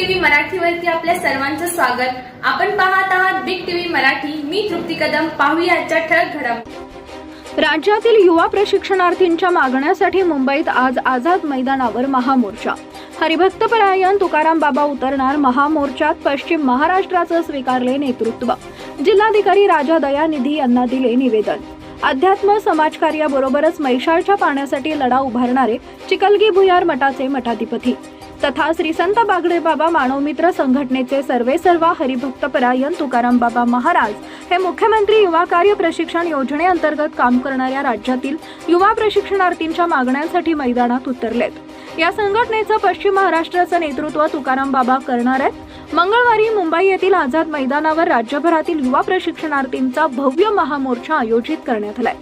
मराठीवरती आपल्या सर्वांचं स्वागत. आपण पाहत आहात बिग टीव्ही मराठी. मी तृप्ती कदम. पाहूया आजच्या ठळक घडामोडी राज्यातील युवा प्रशिक्षणार्थींच्या मागण्यासाठी मुंबईत आज आझाद मैदानावर महामोर्चा. हरिभक्तपरायण तुकाराम बाबा उतरणार महामोर्चात पश्चिम महाराष्ट्राचं स्वीकारले नेतृत्व. जिल्हाधिकारी राजा दयानिधी यांना दिले निवेदन. अध्यात्म समाजकार्याबरोबरच मैशाळच्या पाण्यासाठी लढा उभारणारे चिकलगी भुयार मठाचे मठाधिपती. तथा श्री संत बागडे बाबा मानवमित्र संघटनेचे सर्वे सर्वेसर्वा हरिभक्तपरायण तुकाराम बाबा महाराज हे मुख्यमंत्री युवा कार्य प्रशिक्षण योजनेअंतर्गत काम करणाऱ्या राज्यातील युवा प्रशिक्षणार्थींच्या मागण्यांसाठी मैदानात उतरलेत. या संघटनेचं पश्चिम महाराष्ट्राचं नेतृत्व तुकाराम बाबा करणार आहेत. मंगळवारी मुंबई येथील आझाद मैदानावर राज्यभरातील युवा प्रशिक्षणार्थींचा भव्य महामोर्चा आयोजित करण्यात आलाय.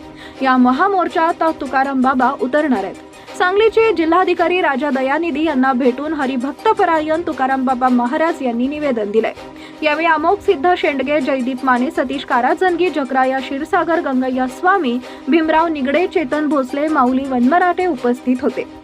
या महामोर्चात तुकाराम बाबा उतरणार आहेत. सांगलीचे जिल्हाधिकारी राजा दयानिधी यांना भेटून हरिभक्तपरायण तुकाराम बाबा महाराज यांनी निवेदन दिले यावेळी अमोक सिद्ध शेंडगे जयदीप माने सतीश काराजनगी जगराया क्षीरसागर गंगय्या स्वामी भीमराव निगडे चेतन भोसले माऊली वनमराटे उपस्थित होते.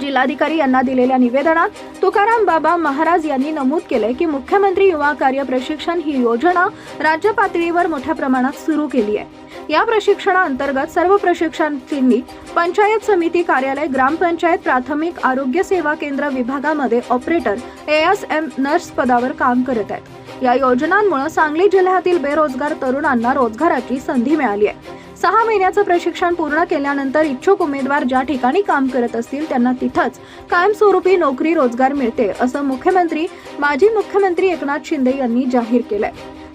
जिल्हाधिकारी यांना दिलेल्या निवेदनात तुकाराम बाबा महाराज यांनी नमूद केले की मुख्यमंत्री युवा कार्य प्रशिक्षण ही योजना राज्य पातळीवर मोठ्या प्रमाणात सुरू केली आहे. या प्रशिक्षणाअंतर्गत सर्व प्रशिक्षणार्थींनी पंचायत समिती कार्यालय ग्रामपंचायत प्राथमिक आरोग्य सेवा केंद्र विभागामध्ये operator A S M nurse पदावर काम करत आहेत. या योजनांमुळे सांगली जिल्ह्यातील बेरोजगार तरुणांना रोजगाराची संधी मिळाली आहे. सहा महिन्याचं प्रशिक्षण पूर्ण केल्यानंतर इच्छुक उमेदवार ज्या ठिकाणी काम करत असतील त्यांना तिथंच कायमस्वरूपी नोकरी रोजगार मिळते असं मुख्यमंत्री माजी मुख्यमंत्री एकनाथ शिंदे यांनी जाहीर केलंय.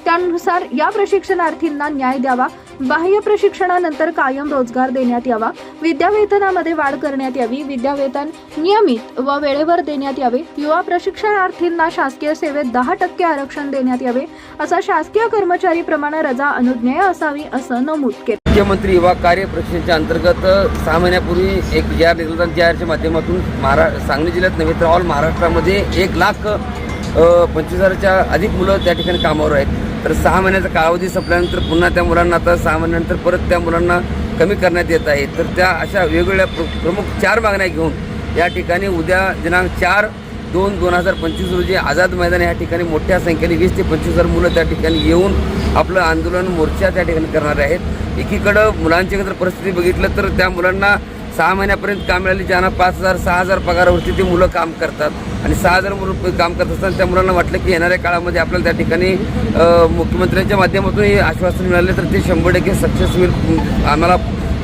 त्यानुसार या प्रशिक्षणार्थींना न्याय द्यावा बाह्य प्रशिक्षणानंतर कायम रोजगार देण्यात यावा विद्यावेतनामध्ये वाढ करण्यात यावी विद्यावेतन नियमित व वेळेवर देण्यात यावे युवा प्रशिक्षणार्थींना शासकीय सेवेत दहा टक्के आरक्षण देण्यात यावे असा शासकीय कर्मचारीप्रमाणे रजा अनुज्ञेय असावी असं नमूद केलं. मुख्यमंत्री युवा कार्य प्रशिक्षणाच्या अंतर्गत सहा महिन्यापूर्वी एक जी आर निघाला जी आरच्या माध्यमातून महारा सांगली जिल्ह्यात नव्हे तर ऑल महाराष्ट्रामध्ये एक लाख पंचवीस हजाराच्या अधिक मुलं त्या ठिकाणी कामावर आहेत. तर सहा महिन्याचा कालावधी संपल्यानंतर पुन्हा त्या मुलांना आता सहा महिन्यानंतर परत त्या मुलांना कमी करण्यात येत आहे. तर त्या अशा वेगवेगळ्या प्रमुख चार मागण्या घेऊन या ठिकाणी उद्या दिनांक चार दोन दोन हजार पंचवीस रोजी आझाद मैदान या ठिकाणी मोठ्या संख्येने वीस ते पंचवीस हजार मुलं त्या ठिकाणी येऊन आपलं आंदोलन मोर्चा त्या ठिकाणी करणार आहेत. एकीकडं मुलांची जर परिस्थिती बघितलं तर त्या मुलांना सहा महिन्यापर्यंत काम मिळाली ज्यांना पाच हजार सहा हजार पगारावरती ती मुलं काम करतात. आणि सहा हजार मुलं काम करत असताना त्या मुलांना वाटलं की येणाऱ्या काळामध्ये आपल्याला त्या ठिकाणी मुख्यमंत्र्यांच्या माध्यमातून हे आश्वासन मिळाले तर ते शंभर टक्के सक्सेस होईल आम्हाला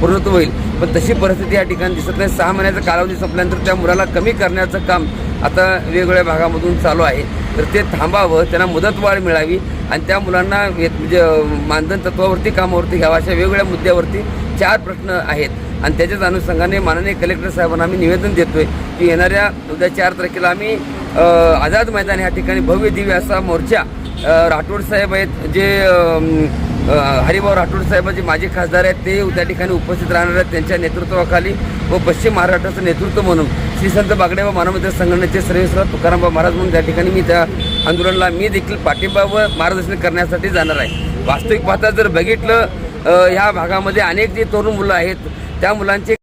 पूर्णत्व होईल. पण तशी परिस्थिती या ठिकाणी दिसत नाही. सहा महिन्याचा कालावधी संपल्यानंतर त्या मुलाला कमी करण्याचं काम आता वेगवेगळ्या भागामधून चालू आहे. तर ते थांबावं त्यांना मुदतवाढ मिळावी. आणि त्या मुलांना वेत म्हणजे मानधन तत्वावरती कामावरती घ्यावा अशा वेगवेगळ्या मुद्द्यावरती चार प्रश्न आहेत. आणि त्याच्याच अनुषंगाने माननीय कलेक्टर साहेबांना आम्ही निवेदन देतोय की येणाऱ्या उद्या चार तारखेला आम्ही आझाद मैदान ह्या ठिकाणी भव्य दिव्य असा मोर्चा राठोड साहेब आहेत जे हरिभाऊ राठोड साहेबाचे माजी खासदार आहेत ते त्या ठिकाणी उपस्थित राहणार आहेत त्यांच्या नेतृत्वाखाली व पश्चिम महाराष्ट्राचं नेतृत्व म्हणून श्री संत बागडे व मानवमित्र संघटनेचे सर्वेश्वर तुकारामबा महाराज म्हणून त्या ठिकाणी मी त्या आंदोलनाला मी देखील पाठिंबा व मार्गदर्शन करण्यासाठी जाणार आहे. वास्तविक पाहता जर बघितलं ह्या भागामध्ये अनेक जे तरुण मुलं आहेत त्या मुलांचे